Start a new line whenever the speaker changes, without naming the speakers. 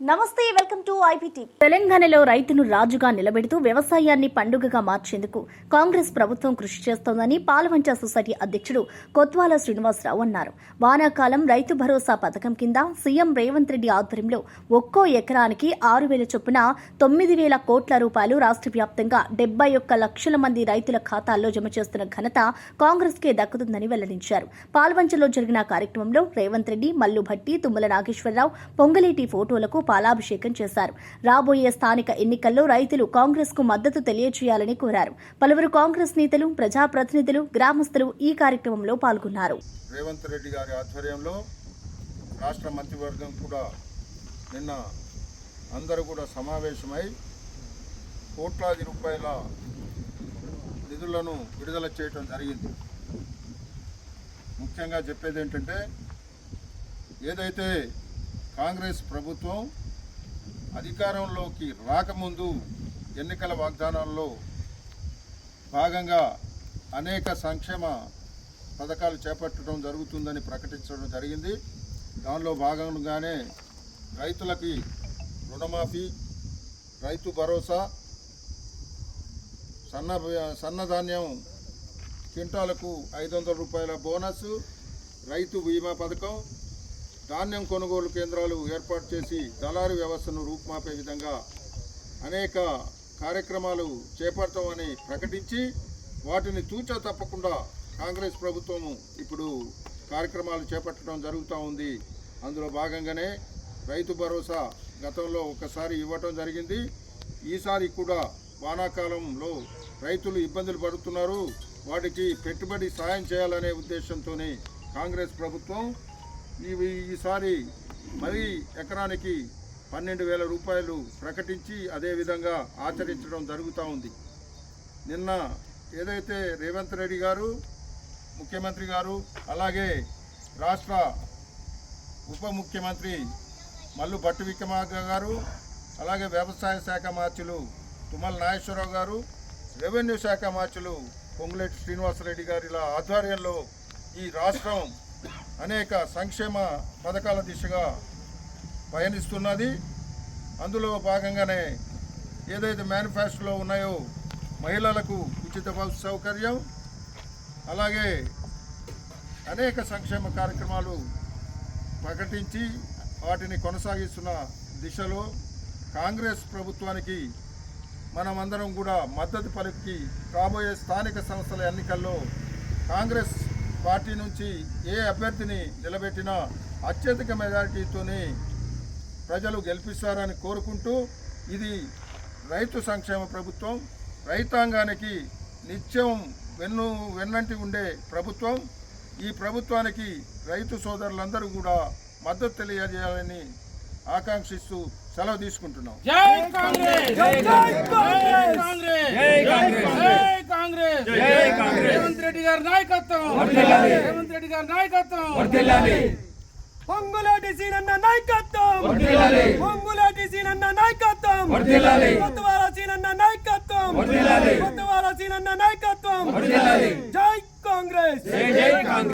నమస్తే welcome to IPT తెలంగాణలో రైతును రాజుగా నిలబెడుతూ వ్యవసాయాన్ని పండుగగా మార్చేందుకు కాంగ్రెస్ ప్రభుత్వం కృషి చేస్తోందని పాలవంచ సొసైటీ అధ్యక్షుడు కొత్వాల శ్రీనివాసరావు అన్నారు. వానాకాలం రైతు భరోసా పథకం కింద సీఎం రేవంత్ రెడ్డి ఆధ్వర్యంలో ఒక్కో ఎకరానికి ఆరు వేల చొప్పున తొమ్మిది వేల కోట్ల రూపాయలు రాష్ట్ర వ్యాప్తంగా డెబ్బై ఒక్క లక్షల మంది రైతుల ఖాతాల్లో జమ చేస్తున్న ఘనత కాంగ్రెస్ కే దక్కుతుందని వెల్లడించారు. పాల్వంచలో జరిగిన కార్యక్రమంలో రేవంత్ రెడ్డి మల్లు భట్టి తుమ్మల నాగేశ్వరరావు పొంగలేటి ఫోటోలకు పాలాభిషేకం చేశారు. రాబోయే స్థానిక ఎన్నికల్లో రైతులు కాంగ్రెస్కు మద్దతు తెలియజేయాలని కోరారు. పలువురు కాంగ్రెస్ నేతలు ప్రజాప్రతినిధులు గ్రామస్తులు ఈ కార్యక్రమంలో పాల్గొన్నారు.
రేవంత్ రెడ్డి గారి ఆధ్వర్యంలో రాష్ట్ర మంత్రివర్గం కూడా నిన్న అందరూ కూడా సమావేశమై కోట్లాది రూపాయల నిధులను విడుదల చేయటం జరిగింది. ముఖ్యంగా చెప్పేది ఏంటంటే ఏదైతే కాంగ్రెస్ ప్రభుత్వం అధికారంలోకి రాకముందు ఎన్నికల వాగ్దానాల్లో భాగంగా అనేక సంక్షేమ పథకాలు చేపట్టడం జరుగుతుందని ప్రకటించడం జరిగింది. దానిలో భాగంగానే రైతులకి రుణమాఫీ రైతు భరోసా సన్న సన్నధాన్యం క్వింటాలకు ఐదు వందల రూపాయల బోనస్ రైతు బీమా పథకం ధాన్యం కొనుగోలు కేంద్రాలు ఏర్పాటు చేసి దళారు వ్యవస్థను రూపుమాపే విధంగా అనేక కార్యక్రమాలు చేపడతామని ప్రకటించి వాటిని తూచా తప్పకుండా కాంగ్రెస్ ప్రభుత్వము ఇప్పుడు కార్యక్రమాలు చేపట్టడం జరుగుతూ ఉంది. అందులో భాగంగానే రైతు భరోసా గతంలో ఒకసారి ఇవ్వటం జరిగింది. ఈసారి కూడా వానాకాలంలో రైతులు ఇబ్బందులు పడుతున్నారు. వాటికి పెట్టుబడి సాయం చేయాలనే ఉద్దేశంతోనే కాంగ్రెస్ ప్రభుత్వం ఈసారి మరీ ఎకరానికి పన్నెండు వేల రూపాయలు ప్రకటించి అదేవిధంగా ఆచరించడం జరుగుతూ ఉంది. నిన్న ఏదైతే రేవంత్ రెడ్డి గారు ముఖ్యమంత్రి గారు అలాగే రాష్ట్ర ఉప ముఖ్యమంత్రి మల్లు భట్టు విక్రమార్క గారు అలాగే వ్యవసాయ శాఖ మార్చులు తుమ్మల నాగేశ్వరరావు గారు రెవెన్యూ శాఖ మార్చులు పొంగులేటి శ్రీనివాసరెడ్డి గారి ఆధ్వర్యంలో ఈ రాష్ట్రం అనేక సంక్షేమ పథకాల దిశగా పయనిస్తున్నది. అందులో భాగంగానే ఏదైతే మేనిఫెస్టోలో ఉన్నాయో మహిళలకు ఉచిత బస్సు సౌకర్యం అలాగే అనేక సంక్షేమ కార్యక్రమాలు ప్రకటించి వాటిని కొనసాగిస్తున్న దిశలో కాంగ్రెస్ ప్రభుత్వానికి మనమందరం కూడా మద్దతు పలికి రాబోయే స్థానిక సంస్థల ఎన్నికల్లో కాంగ్రెస్ పార్టీ నుంచి ఏ అభ్యర్థిని నిలబెట్టినా అత్యధిక మెజారిటీతోనే ప్రజలు గెలిపిస్తారని కోరుకుంటూ ఇది రైతు సంక్షేమ ప్రభుత్వం రైతాంగానికి నిత్యం వెన్ను వెన్నంటి ఉండే ప్రభుత్వం. ఈ ప్రభుత్వానికి రైతు సోదరులందరూ కూడా మద్దతు తెలియజేయాలని ఆకాంక్షిస్తూ సెలవు తీసుకుంటున్నాం
జై కాంగ్రెస్ జై కాంగ్రెస్ జై కాంగ్రెస్ జై కాంగ్రెస్ జై కాంగ్రెస్ రేవంత్ రెడ్డి గారి నాయకత్వం. రేవంత్ రెడ్డి గారి నాయకత్వం.
పొంగులాటి సీనన్న నాయకత్వం. పొంగులాటి సీనన్న నాయకత్వం. కొత్తవాల సీనన్న నాయకత్వం. కొత్తవాల సీనన్న నాయకత్వం.